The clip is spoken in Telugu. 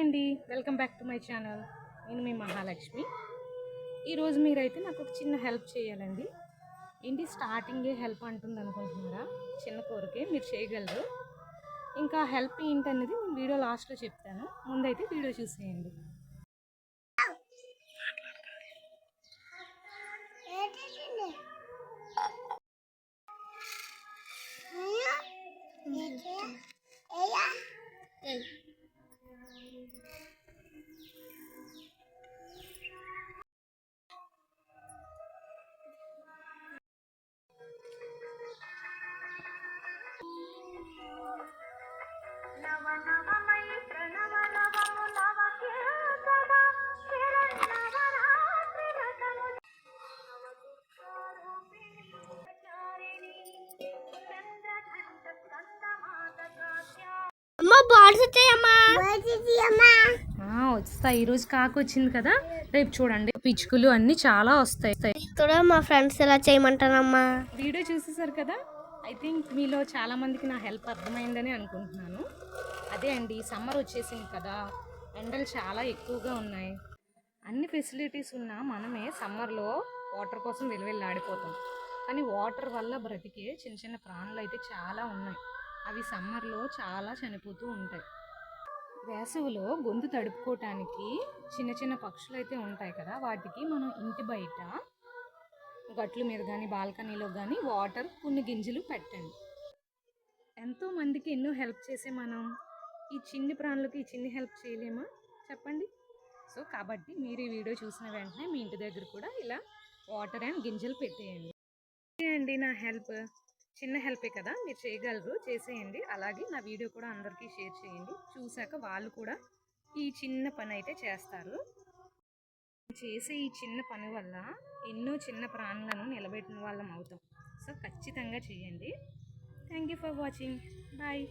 అండి. Welcome back to my channel నేను మీ మహాలక్ష్మి. ఈరోజు మీరైతే నాకు ఒక చిన్న హెల్ప్ చేయాలండి. ఏంటి? స్టార్టింగే హెల్ప్ అంటుంది అనుకుంటున్నారా చిన్న కోరికే మీరు చేయగలరు. ఇంకా హెల్ప్ ఏంటనేది నేను వీడియో లాస్ట్లో చెప్తాను. ముందైతే వీడియో చూసేయండి. Hey. బాల్స్ వచ్చాయమ్మా ఆ, వస్తాయి ఈరోజు కాకు వచ్చింది కదా రేపు చూడండి. పిచ్చుకలు అన్నీ చాలా వస్తాయి. కూడా మా ఫ్రెండ్స్ ఎలా చేయమంటానమ్మా వీడియో చూసేసారు కదా? ఐ థింక్ మీలో చాలా మందికి నా హెల్ప్ అర్థమైందని అనుకుంటున్నాను. అదే అండి సమ్మర్ వచ్చేసింది కదా ఎండలు చాలా ఎక్కువగా ఉన్నాయి. అన్ని ఫెసిలిటీస్ ఉన్నా మనమే సమ్మర్లో వాటర్ కోసం వెలువెళ్ళాడిపోతాం కానీ వాటర్ వల్ల బ్రతికే చిన్న చిన్న ప్రాణులు అయితే చాలా ఉన్నాయి. అవి సమ్మర్లో చాలా చనిపోతూ ఉంటాయి. వేసవిలో గొంతు తడుపుకోవటానికి చిన్న చిన్న పక్షులు అయితే ఉంటాయి కదా వాటికి మనం ఇంటి బయట గట్ల మీద కానీ బాల్కనీలో కానీ వాటర్ కొన్ని గింజలు పెట్టండి. ఎంతో మందికి ఎన్నో హెల్ప్ చేసే మనం. ఈ చిన్ని ప్రాణులకి ఈ చిన్ని హెల్ప్ చేయలేమా? చెప్పండి. సో కాబట్టి మీరు ఈ వీడియో చూసిన వెంటనే మీ ఇంటి దగ్గర కూడా ఇలా వాటర్ అండ్ గింజలు పెట్టేయండి. అండి నా హెల్ప్. చిన్న హెల్పే కదా మీరు చేయగలరు. చేసేయండి. అలాగే నా వీడియో కూడా అందరికీ షేర్ చేయండి. చూశాక వాళ్ళు కూడా ఈ చిన్న పని అయితే చేస్తారు. చేసే ఈ చిన్న పని వల్ల ఎన్నో చిన్న ప్రాణులను నిలబెట్టిన వాళ్ళం అవుతాం. సో ఖచ్చితంగా చేయండి. Thank you for watching. Bye.